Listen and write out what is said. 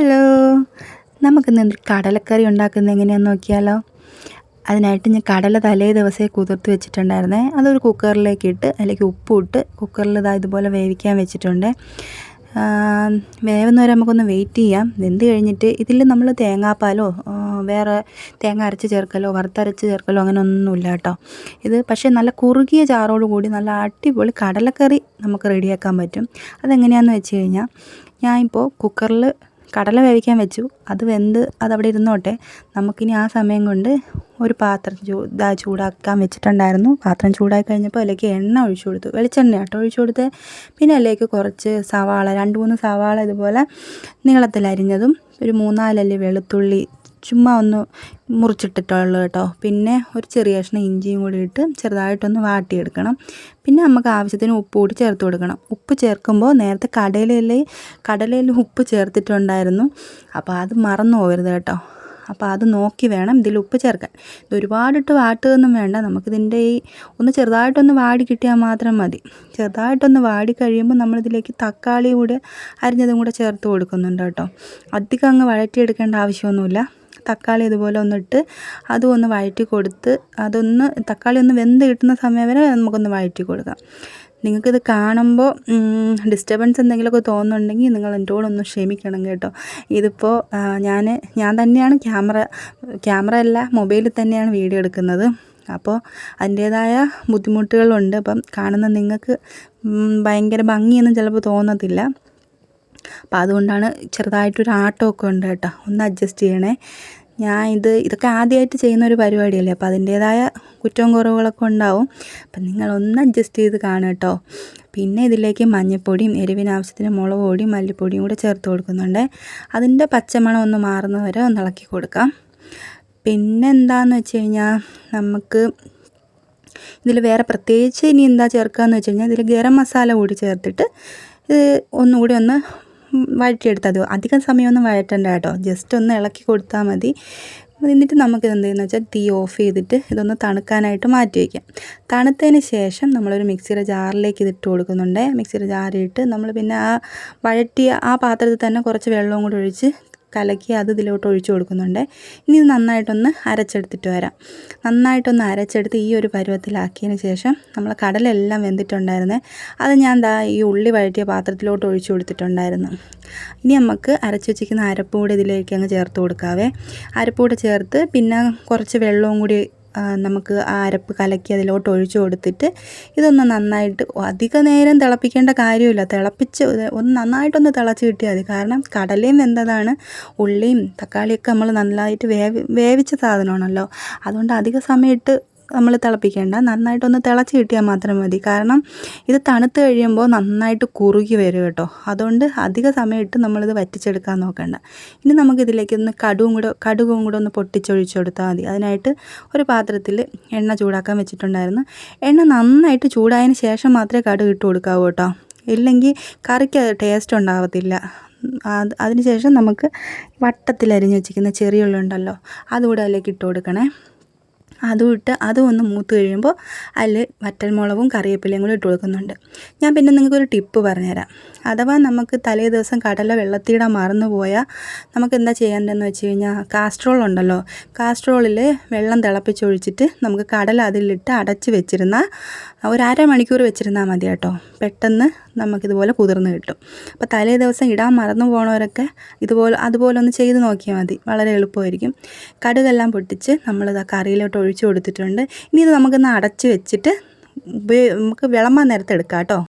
Hello. നമുക്കിന്ന് കടലക്കറി ഉണ്ടാക്കുന്നത് എങ്ങനെയാണെന്ന് നോക്കിയാലോ. അതിനായിട്ട് ഞാൻ കടല തലേ ദിവസമേ കുതിർത്ത് വെച്ചിട്ടുണ്ടായിരുന്നേ. അതൊരു കുക്കറിലേക്ക് ഇട്ട് അതിലേക്ക് ഉപ്പും ഇട്ട് കുക്കറിൽ ഇതാ ഇതുപോലെ വേവിക്കാൻ വെച്ചിട്ടുണ്ട്. വേവുന്ന വരെ നമുക്കൊന്ന് വെയിറ്റ് ചെയ്യാം. വെന്ത് കഴിഞ്ഞിട്ട് ഇതിൽ നമ്മൾ തേങ്ങാപ്പാലോ വേറെ തേങ്ങ അരച്ച് ചേർക്കലോ വറുത്തരച്ച് ചേർക്കലോ അങ്ങനെ ഒന്നുമില്ല കേട്ടോ. ഇത് പക്ഷേ നല്ല കുറുകിയ ചാറോട് കൂടി നല്ല അടിപൊളി കടലക്കറി നമുക്ക് റെഡിയാക്കാൻ പറ്റും. അതെങ്ങനെയാണെന്ന് വെച്ച് കഴിഞ്ഞാൽ ഞാനിപ്പോൾ കുക്കറിൽ കടല വേവിക്കാൻ വെച്ചു. അത് വെന്ത് അതവിടെ ഇരുന്നോട്ടെ. നമുക്കിനി ആ സമയം കൊണ്ട് ഒരു പാത്രം ചൂ ചൂടാക്കാൻ വെച്ചിട്ടുണ്ടായിരുന്നു. പാത്രം ചൂടാക്കി കഴിഞ്ഞപ്പോൾ അതിലേക്ക് എണ്ണ ഒഴിച്ചു കൊടുത്തു. വെളിച്ചെണ്ണ കേട്ടോ ഒഴിച്ചു കൊടുത്ത്. പിന്നെ അതിലേക്ക് കുറച്ച് സവാള രണ്ട് മൂന്ന് സവാള ഇതുപോലെ നീളത്തിൽ അരിഞ്ഞതും ഒരു മൂന്നാലല്ലി വെളുത്തുള്ളി ചുമ്മാ ഒന്ന് മുറിച്ചിട്ടിട്ടുള്ളൂ കേട്ടോ. പിന്നെ ഒരു ചെറിയ കഷ്ണം ഇഞ്ചിയും കൂടി ഇട്ട് ചെറുതായിട്ടൊന്ന് വാട്ടിയെടുക്കണം. പിന്നെ നമുക്ക് ആവശ്യത്തിന് ഉപ്പ് കൂടി ചേർത്ത് കൊടുക്കണം. ഉപ്പ് ചേർക്കുമ്പോൾ നേരത്തെ കടലയിൽ കടലയിൽ ഉപ്പ് ചേർത്തിട്ടുണ്ടായിരുന്നു. അപ്പോൾ അത് മറന്നു പോകരുത് കേട്ടോ. അപ്പോൾ അത് നോക്കി വേണം ഇതിൽ ഉപ്പ് ചേർക്കാൻ. ഇത് ഒരുപാടിട്ട് വാട്ടുകയൊന്നും വേണ്ട. നമുക്കിതിന്റെ ഈ ഒന്ന് ചെറുതായിട്ടൊന്ന് വാടി കിട്ടിയാൽ മാത്രം മതി. ചെറുതായിട്ടൊന്ന് വാടി കഴിയുമ്പോൾ നമ്മളിതിലേക്ക് തക്കാളി കൂടെ അരിഞ്ഞതും കൂടെ ചേർത്ത് കൊടുക്കുന്നുണ്ട് കേട്ടോ. അധികം അങ്ങ് വഴറ്റിയെടുക്കേണ്ട ആവശ്യമൊന്നുമില്ല. തക്കാളി ഇതുപോലെ ഒന്നിട്ട് അതും ഒന്ന് വഴറ്റി കൊടുത്ത് അതൊന്ന് തക്കാളി ഒന്ന് വെന്ത് കിട്ടുന്ന സമയം വരെ നമുക്കൊന്ന് വഴറ്റി കൊടുക്കാം. നിങ്ങൾക്കിത് കാണുമ്പോൾ ഡിസ്റ്റർബൻസ് എന്തെങ്കിലുമൊക്കെ തോന്നുന്നുണ്ടെങ്കിൽ നിങ്ങൾ എന്നോട് ഒന്ന് ക്ഷമിക്കണം കേട്ടോ. ഇതിപ്പോൾ ഞാൻ ഞാൻ തന്നെയാണ് ക്യാമറ ക്യാമറ അല്ല മൊബൈലിൽ തന്നെയാണ് വീഡിയോ എടുക്കുന്നത്. അപ്പോൾ അതിന്റേതായ ബുദ്ധിമുട്ടുകളുണ്ട്. അപ്പം കാണുന്ന നിങ്ങൾക്ക് ഭയങ്കര ഭംഗിയൊന്നും ചിലപ്പോൾ തോന്നത്തില്ല. അപ്പം അതുകൊണ്ടാണ് ചെറുതായിട്ടൊരു ആട്ടമൊക്കെ ഉണ്ട് കേട്ടോ. ഒന്ന് അഡ്ജസ്റ്റ് ചെയ്യണേ. ഞാൻ ഇത് ഇതൊക്കെ ആദ്യമായിട്ട് ചെയ്യുന്ന ഒരു പരിപാടിയല്ലേ അപ്പോൾ അതിന്റേതായ കുറ്റവും കുറവുകളൊക്കെ ഉണ്ടാവും. അപ്പം നിങ്ങളൊന്ന് അഡ്ജസ്റ്റ് ചെയ്ത് കാണുക കേട്ടോ. പിന്നെ ഇതിലേക്ക് മഞ്ഞൾപ്പൊടിയും എരിവിന് ആവശ്യത്തിന് മുളക് പൊടിയും മല്ലിപ്പൊടിയും കൂടെ ചേർത്ത് കൊടുക്കുന്നുണ്ട്. അതിന്റെ പച്ചമണം ഒന്ന് മാറുന്ന വരെ ഒന്ന് ഇളക്കി കൊടുക്കാം. പിന്നെ എന്താണെന്ന് വെച്ച് കഴിഞ്ഞാൽ നമുക്ക് ഇതിൽ വേറെ പ്രത്യേകിച്ച് ഇനി എന്താ ചേർക്കുക എന്ന് വെച്ച് കഴിഞ്ഞാൽ ഇതിൽ ഗരം മസാല കൂടി ചേർത്തിട്ട് ഇത് ഒന്നുകൂടി ഒന്ന് വഴറ്റിയെടുത്താൽ മതി. അധികം സമയമൊന്നും വഴറ്റണ്ട കേട്ടോ. ജസ്റ്റ് ഒന്ന് ഇളക്കി കൊടുത്താൽ മതി. എന്നിട്ട് നമുക്ക് എന്ത് ചെയ്യുന്നത് വെച്ചാൽ തീ ഓഫ് ചെയ്തിട്ട് ഇതൊന്ന് തണുക്കാനായിട്ട് മാറ്റി വയ്ക്കാം. തണുത്തതിന് ശേഷം നമ്മളൊരു മിക്സിയുടെ ജാറിലേക്ക് ഇതിട്ട് കൊടുക്കുന്നുണ്ട്. മിക്സിയുടെ ജാറിയിട്ട് നമ്മൾ പിന്നെ ആ വഴറ്റിയ ആ പാത്രത്തിൽ തന്നെ കുറച്ച് വെള്ളവും കൂടി ഒഴിച്ച് കലക്കി അത് ഇതിലോട്ട് ഒഴിച്ചു കൊടുക്കുന്നുണ്ട്. ഇനി ഇത് നന്നായിട്ടൊന്ന് അരച്ചെടുത്തിട്ട് വരാം. നന്നായിട്ടൊന്ന് അരച്ചെടുത്ത് ഈ ഒരു പരുവത്തിലാക്കിയതിന് ശേഷം നമ്മൾ കടലെല്ലാം വെന്തിട്ടുണ്ടായിരുന്നേ. അത് ഞാൻ ദാ ഈ ഉള്ളി വഴറ്റിയ പാത്രത്തിലോട്ട് ഒഴിച്ചു കൊടുത്തിട്ടുണ്ടായിരുന്നു. ഇനി നമുക്ക് അരച്ചു വെച്ചിരിക്കുന്ന അരപ്പ് ഇതിലേക്ക് അങ്ങ് ചേർത്ത് കൊടുക്കാവേ. അരപ്പ് കൂടെ ചേർത്ത് പിന്നെ കുറച്ച് വെള്ളവും കൂടി നമുക്ക് ആ അരപ്പ് കലക്കി അതിലോട്ട് ഒഴിച്ചു കൊടുത്തിട്ട് ഇതൊന്ന് നന്നായിട്ട് അധിക നേരം തിളപ്പിക്കേണ്ട കാര്യമില്ല. തിളപ്പിച്ച് ഒന്ന് നന്നായിട്ടൊന്ന് തിളച്ച് കിട്ടിയാൽ മതി. കാരണം കടലയും വെന്തതാണ്. ഉള്ളിയും തക്കാളിയൊക്കെ നമ്മൾ നന്നായിട്ട് വേവി വേവിച്ച സാധനമാണല്ലോ. അതുകൊണ്ട് അധിക സമയത്ത് നമ്മൾ തിളപ്പിക്കേണ്ട. നന്നായിട്ടൊന്ന് തിളച്ച് കിട്ടിയാൽ മാത്രം മതി. കാരണം ഇത് തണുത്ത് കഴിയുമ്പോൾ നന്നായിട്ട് കുറുകി വരും കേട്ടോ. അതുകൊണ്ട് അധിക സമയത്ത് നമ്മളിത് വറ്റിച്ചെടുക്കാൻ നോക്കണ്ട. ഇനി നമുക്കിതിലേക്ക് ഒന്ന് കടുവും കൂടെ കടുകും കൂടെ ഒന്ന് പൊട്ടിച്ചൊഴിച്ചു കൊടുത്താൽ മതി. അതിനായിട്ട് ഒരു പാത്രത്തിൽ എണ്ണ ചൂടാക്കാൻ വെച്ചിട്ടുണ്ടായിരുന്നു. എണ്ണ നന്നായിട്ട് ചൂടായതിന് ശേഷം മാത്രമേ കടുക് ഇട്ട് കൊടുക്കാവൂ കേട്ടോ. ഇല്ലെങ്കിൽ കറിക്ക് ടേസ്റ്റ് ഉണ്ടാകത്തില്ല അതിനുശേഷം നമുക്ക് വട്ടത്തിൽ അരിഞ്ഞ് വെച്ചിരിക്കുന്ന ചെറിയ ഉള്ളുണ്ടല്ലോ അതുകൂടെ അതിലേക്ക് ഇട്ട് കൊടുക്കണേ. അതും ഇട്ട് അതും ഒന്ന് മൂത്ത് കഴിയുമ്പോൾ അതിൽ വറ്റൽമുളകും കറിവേപ്പിലയും കൂടി ഇട്ട് കൊടുക്കുന്നുണ്ട്. ഞാൻ പിന്നെ നിങ്ങൾക്കൊരു ടിപ്പ് പറഞ്ഞുതരാം. അഥവാ നമുക്ക് തലേ ദിവസം കടല വെള്ളത്തിയിടാൻ മറന്നു പോയാൽ നമുക്ക് എന്താ ചെയ്യേണ്ടതെന്ന് വെച്ച് കഴിഞ്ഞാൽ കാസ്ട്രോൾ ഉണ്ടല്ലോ കാസ്ട്രോളിൽ വെള്ളം തിളപ്പിച്ചൊഴിച്ചിട്ട് നമുക്ക് കടല അതിലിട്ട് അടച്ച് വെച്ചിരുന്നാൽ ഒരു അരമണിക്കൂർ വെച്ചിരുന്നാൽ മതി കേട്ടോ. പെട്ടെന്ന് നമുക്കിതുപോലെ കുതിർന്ന് കിട്ടും. അപ്പോൾ തലേ ദിവസം ഇടാൻ മറന്നു പോണവരൊക്കെ ഇതുപോലെ അതുപോലെ ഒന്ന് ചെയ്ത് നോക്കിയാൽ മതി. വളരെ എളുപ്പമായിരിക്കും. കടുകെല്ലാം പൊട്ടിച്ച് നമ്മളിത് കറിയിലോട്ട് ഒഴിച്ചു കൊടുത്തിട്ടുണ്ട്. ഇനി ഇത് നമുക്കൊന്ന് അടച്ച് വെച്ചിട്ട് നമുക്ക് വിളമ്പാൻ നേരത്തെ എടുക്കാം കേട്ടോ.